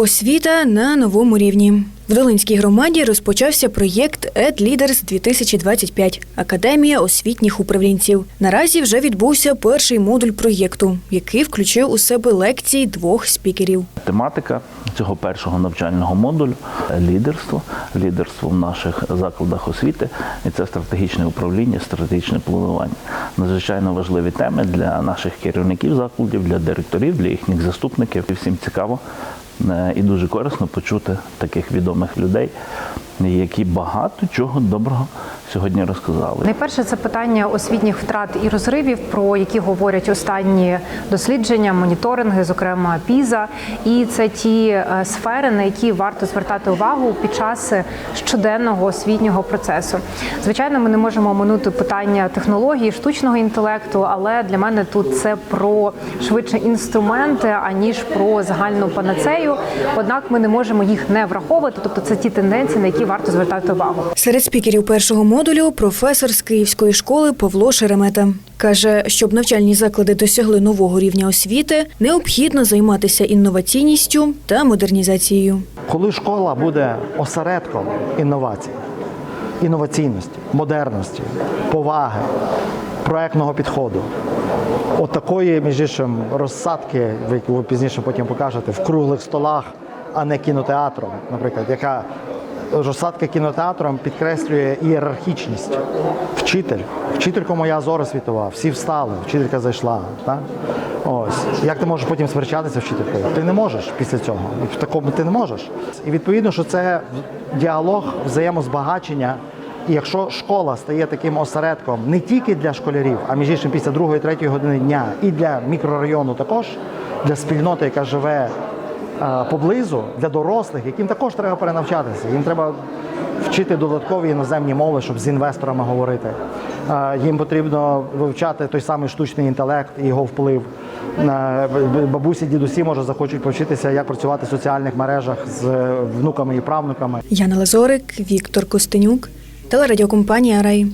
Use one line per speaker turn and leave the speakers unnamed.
Освіта на новому рівні. В Долинській громаді розпочався проєкт «EdLeaders 2025 – Академія освітніх управлінців. Наразі вже відбувся перший модуль проєкту, який включив у себе лекції двох спікерів.
Тематика цього першого навчального модулю лідерство, лідерство в наших закладах освіти, і це стратегічне управління, стратегічне планування. Надзвичайно важливі теми для наших керівників закладів, для директорів, для їхніх заступників. І всім цікаво і дуже корисно почути таких відомих людей, які багато чого доброго сьогодні розказали.
Найперше це питання освітніх втрат і розривів, про які говорять останні дослідження, моніторинги, зокрема ПІЗа. І це ті е, сфери, на які варто звертати увагу під час щоденного освітнього процесу. Звичайно, ми не можемо оминути питання технології, штучного інтелекту, але для мене тут це про швидше інструменти, аніж про загальну панацею. Однак ми не можемо їх не враховувати, тобто це ті тенденції, на які варто звертати увагу.
Серед спікерів першого модулю професор з Київської школи Павло Шеремета каже, щоб навчальні заклади досягли нового рівня освіти, необхідно займатися інноваційністю та модернізацією.
Коли школа буде осередком інновацій, інноваційності, модерності, поваги, проектного підходу, от такої, між іншим, розсадки, ви- пізніше потім покажете, в круглих столах, а не кінотеатром, наприклад, яка розсадка кінотеатром підкреслює ієрархічність. Вчитель, вчителька моя зора світова, всі встали, вчителька зайшла. Так? Ось. Як ти можеш потім сперечатися вчителькою? Ти не можеш після цього. В такому ти не можеш. І відповідно, що це діалог взаємозбагачення. І якщо школа стає таким осередком не тільки для школярів, а між іншим після другої, третьої години дня, і для мікрорайону також, для спільноти, яка живе поблизу, для дорослих, яким також треба перенавчатися. Їм треба вчити додаткові іноземні мови, щоб з інвесторами говорити. Е, Їм потрібно вивчати той самий штучний інтелект і його вплив. Е, Бабусі, дідусі може захочуть повчитися, як працювати в соціальних мережах з внуками і правнуками.
Яна Лазорик, Віктор Костенюк, телерадіокомпанія Рай.